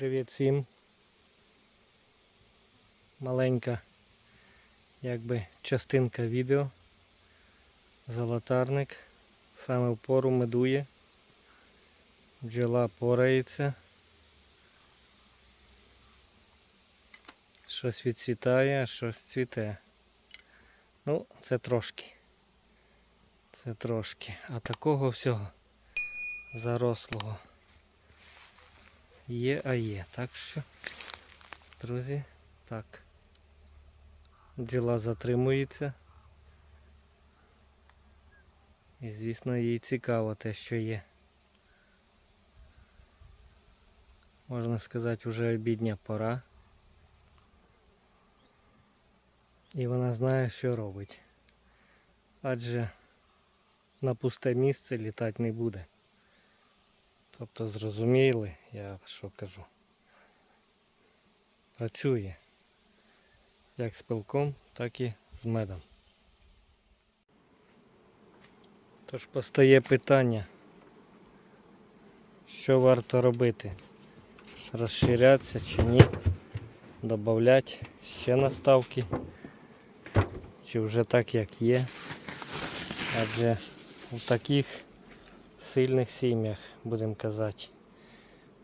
Привіт всім. Маленька якби частинка відео. Золотарник. Саме в пору медує. Бджола порається. Щось відцвітає, а щось цвіте. Ну, це трошки. Це трошки. А такого всього зарослого. Є, а є. Так що, друзі, так. Бджола затримується. І, звісно, їй цікаво те, що є. Можна сказати, вже обідня пора. І вона знає, що робить. Адже на пусте місце літати не буде. Тобто зрозуміли, я що кажу. Працює як з пилком, так і з медом. Тож постає питання, що варто робити? Розширятися чи ні? Добавляти ще наставки, чи вже так як є. Адже у таких сильних сім'ях, будемо казати.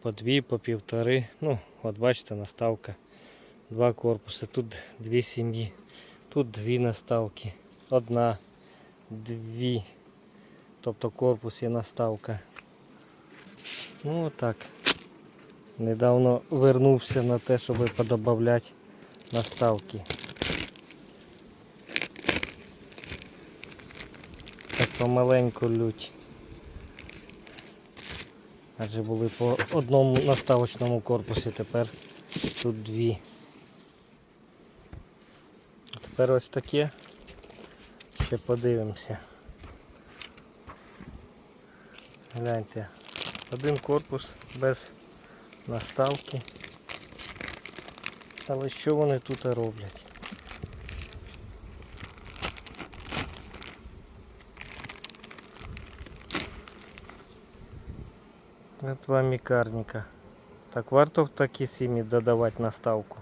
По дві, по півтори. Ну, от бачите, наставка. Два корпуси. Тут дві сім'ї. Тут дві наставки. Одна, дві. Тобто корпус і наставка. Ну отак. Недавно вернувся на те, щоб подобавляти наставки. Так помаленьку лють. Адже були по одному наставочному корпусі, тепер тут дві. Тепер ось таке. Ще подивимося. Гляньте, один корпус без наставки. Але що вони тут роблять? От вам і карніка. Так варто в такі сім'ї додавати наставку.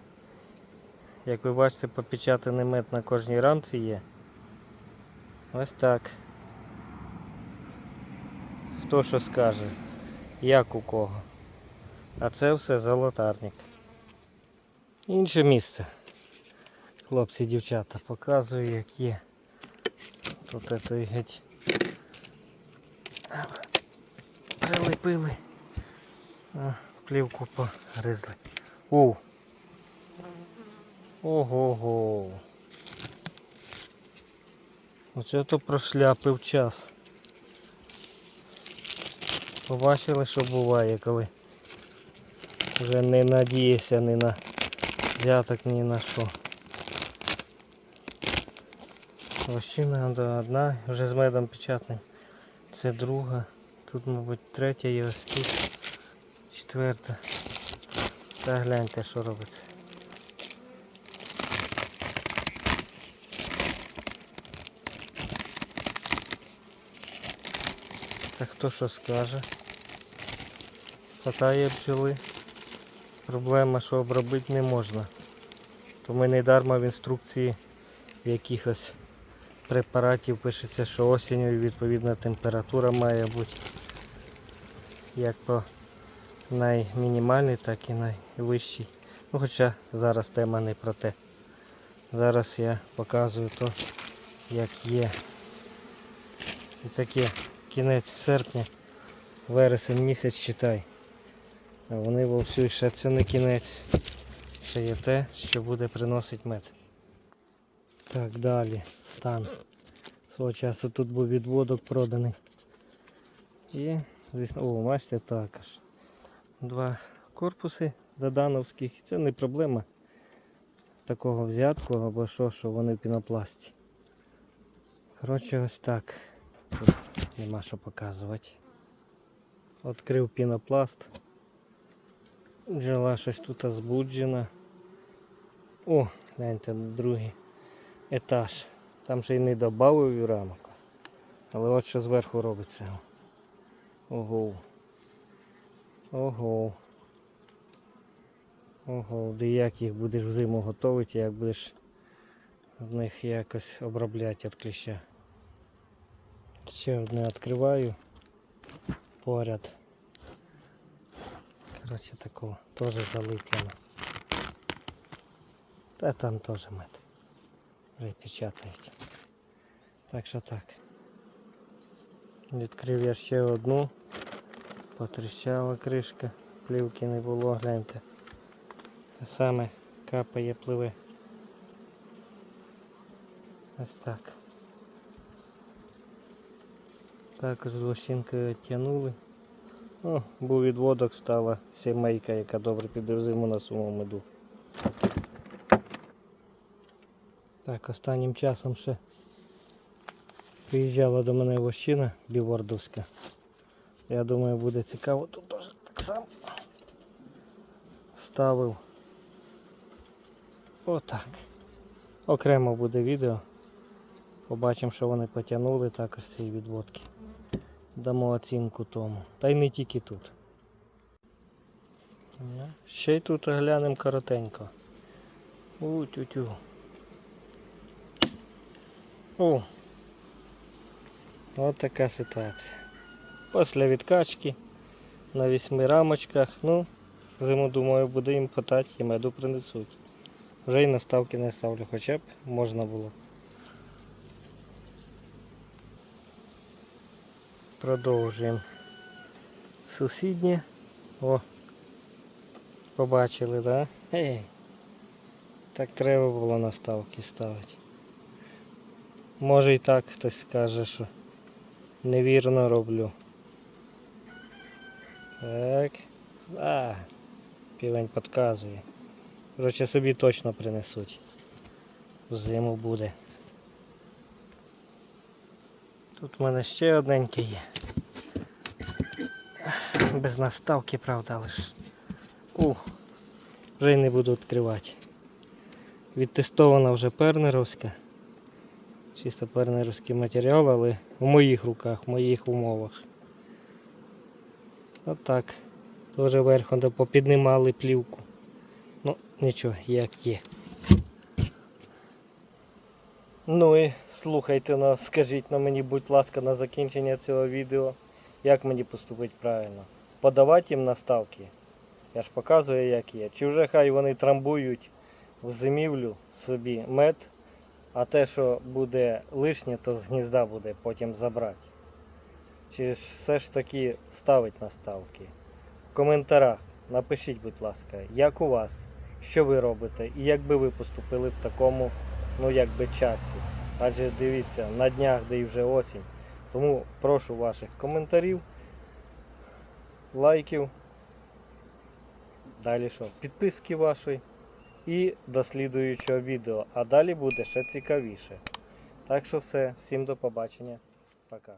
Як ви бачите, попечатаний мед на кожній рамці є. Ось так. Хто що скаже, як у кого. А це все золотарник. Інше місце. Хлопці, дівчата, показую як є. Тут это геть прилепили. Плівку погризли. У. Ого-го. Оце то прошляпив час. Побачили, що буває, коли вже не надієшся ні на взяток, ні на що. Вощина одна, вже з медом печатним. Це друга. Тут, мабуть, третя і ось тут четверта. Та гляньте, що робиться. Так хто що скаже? Хватає бджоли. Проблема, що обробити не можна. То ми не дарма в інструкції в якихось препаратів пишеться, що осінню відповідна температура має бути як по наймінімальній, так і найвищій. Ну, хоча зараз тема не про те. Зараз я показую то, як є. І таке кінець серпня, вересень місяць читай. А вони вовсю ще це не кінець. Ще є те, що буде приносити мед. Так, далі. Стан. Свого часу тут був відводок проданий. І, звісно, о, бачите, також. Два корпуси додановських. Це не проблема такого взятку або що, що вони в пінопласті. Коротше, ось так. Тут нема що показувати. Відкрив пінопласт. Джела щось тут збуджена. О, гляньте, другий етаж. Там ще й не додав рамок. Але от що зверху робиться. Ого. Ого. Ого, де як їх будеш взиму готувати, як будеш в них якось обробляти від кліща. Ще одне відкриваю поряд. Коротше такого теж залиплено. Та там теж мед. Вже печатають. Так що так. Відкрив я ще одну. Потріщала кришка, плівки не було, гляньте. Те саме капає, пливе. Ось так. Також з лощинкою відтягнули. О, був відводок, стала сімейка, яка добре піде в зиму на суму меду. Так, останнім часом ще приїжджала до мене вощина бівордовська. Я думаю, буде цікаво. Тут теж так само ставив. Отак. Окремо буде відео. Побачимо, що вони потягнули також з цієї відводки. Дамо оцінку тому. Та й не тільки тут. Ну, Ще й тут глянемо коротенько. У тю-тю. О! От така ситуація. Після відкачки на вісьми рамочках, ну, зиму думаю, буде їм питати і меду принесуть. Вже й наставки не ставлю, хоча б можна було. Продовжуємо. Сусіднє. О, побачили, да? Так треба було наставки ставити. Може і так хтось скаже, що невірно роблю. Так. А, півень підказує. Коротше, собі точно принесуть. Зиму буде. Тут в мене ще одненьке є. Без наставки, правда, лиш. У, вже й не буду відкривати. Відтестована вже пернеровська. Чисто пернеровський матеріал, але в моїх руках, в моїх умовах. Отак. Теж верхом попіднімали плівку. Ну, нічого, як є. Ну і слухайте, ну, скажіть на мені, будь ласка, на закінчення цього відео, як мені поступити правильно. Подавати їм наставки. Я ж показую, як є. Чи вже хай вони трамбують в зимівлю собі мед, а те, що буде лишнє, то з гнізда буде потім забрати. Чи все ж таки ставить наставки? В коментарях напишіть, будь ласка, як у вас, що ви робите і як би ви поступили в такому, ну якби часі. Адже дивіться, на днях, де і вже осінь. Тому прошу ваших коментарів, лайків. Далі що? Підписки вашої і до слідуючого відео. А далі буде ще цікавіше. Так що все, всім до побачення. Пока.